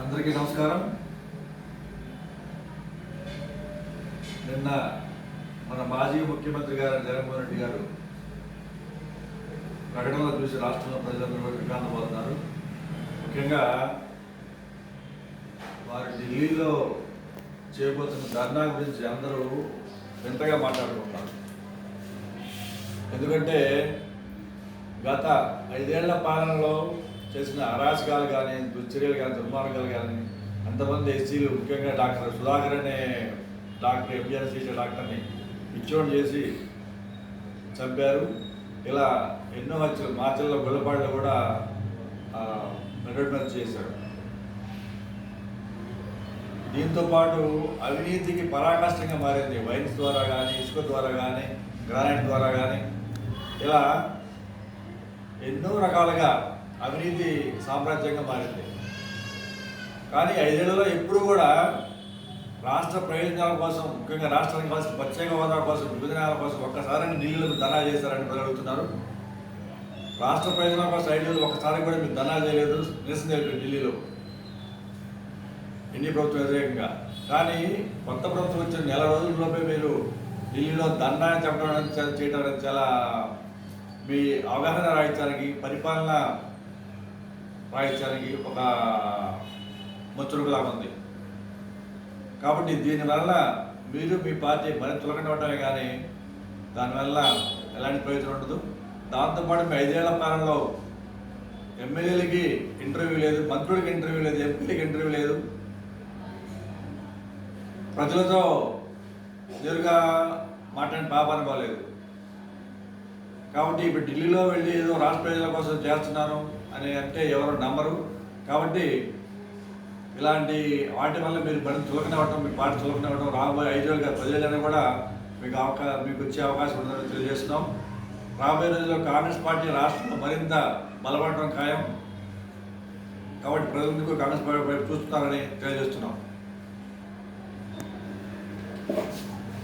అందరికీ నమస్కారం. నిన్న మన మాజీ ముఖ్యమంత్రి గారు జగన్మోహన్ రెడ్డి గారు ప్రకటనలో చూసి రాష్ట్రంలో ప్రజలందరూ కూడా ముఖ్యంగా వారు ఢిల్లీలో చేయబోతున్న ధర్నా గురించి అందరూ వింతగా మాట్లాడుకుంటున్నారు. ఎందుకంటే గత ఐదేళ్ళ పాలనలో చేసిన అరాచకాలు కానీ దుశ్చర్యలు కానీ దుర్మార్గాలు కానీ అంతమంది ఎస్సీలు ముఖ్యంగా డాక్టర్ సుధాకర్ అనే డాక్టర్ ఎంబీఆర్ చేసే డాక్టర్ని పిచ్చోడు చేసి చంపారు. ఇలా ఎన్నో హత్యలు మార్చల్లో గొల్లపాడులో కూడా రిటైర్మెంట్ చేశారు. దీంతో పాటు అవినీతికి పరాకాష్టంగా మారింది. వైన్స్ ద్వారా కానీ ఇసుక ద్వారా కానీ గ్రానైట్ ద్వారా కానీ. ఇలా ఎన్నో రకాలుగా అవినీతి సామ్రాజ్యంగా మారింది. కానీ ఐదేళ్ళలో ఎప్పుడు కూడా రాష్ట్ర ప్రయోజనాల కోసం ముఖ్యంగా రాష్ట్రానికి కావాల్సిన ప్రత్యేక హోదా కోసం విభజనాల కోసం ఒక్కసారి ఢిల్లీలో ధనా చేశారని ప్రజలు అడుగుతున్నారు. రాష్ట్ర ప్రయోజనాల కోసం ఐదేళ్ళు ఒక్కసారి కూడా మీరు ధనా చేయలేదు నిరసన తెలిపారు ఢిల్లీలో ఎన్ని ప్రభుత్వం వ్యతిరేకంగా. కానీ కొత్త ప్రభుత్వం వచ్చిన నెల రోజుల్లోపే మీరు ఢిల్లీలో దండా చెప్పడం చాలా- చేయడం చాలా మీ అవగాహన రాయించడానికి పరిపాలన రాయించడానికి ఒక ముచ్చురుకులాగా ఉంది. కాబట్టి దీనివల్ల మీరు మీ పార్టీ మరింత తులకనవటమే కానీ దానివల్ల ఎలాంటి ప్రయోజనం ఉండదు. దాంతోపాటు మీ ఐదేళ్ళ కాలంలో ఎమ్మెల్యేలకి ఇంటర్వ్యూ లేదు మంత్రులకి ఇంటర్వ్యూ లేదు ఎంపీలకి ఇంటర్వ్యూ లేదు. ప్రజలతో నేరుగా మాట్లాడిన పాపాన బాలేదు కాబట్టి ఇప్పుడు ఢిల్లీలో వెళ్ళి ఏదో రాష్ట్ర ప్రజల కోసం చేస్తున్నాను అని అంటే ఎవరు నమ్మరు. కాబట్టి ఇలాంటి వాటి వల్ల మీరు బడి చులకనవ్వటం మీ పార్టీ చులకనవ్వటం రాబోయే ఐదు వేల ప్రజలైనా కూడా మీకు అవకా మీకు వచ్చే అవకాశం ఉందని తెలియజేస్తున్నాం. రాబోయే రోజుల్లో కాంగ్రెస్ పార్టీ రాష్ట్రంలో మరింత బలపడటం ఖాయం. కాబట్టి ప్రజలందుకు కాంగ్రెస్ పార్టీ చూస్తున్నారని తెలియజేస్తున్నాం.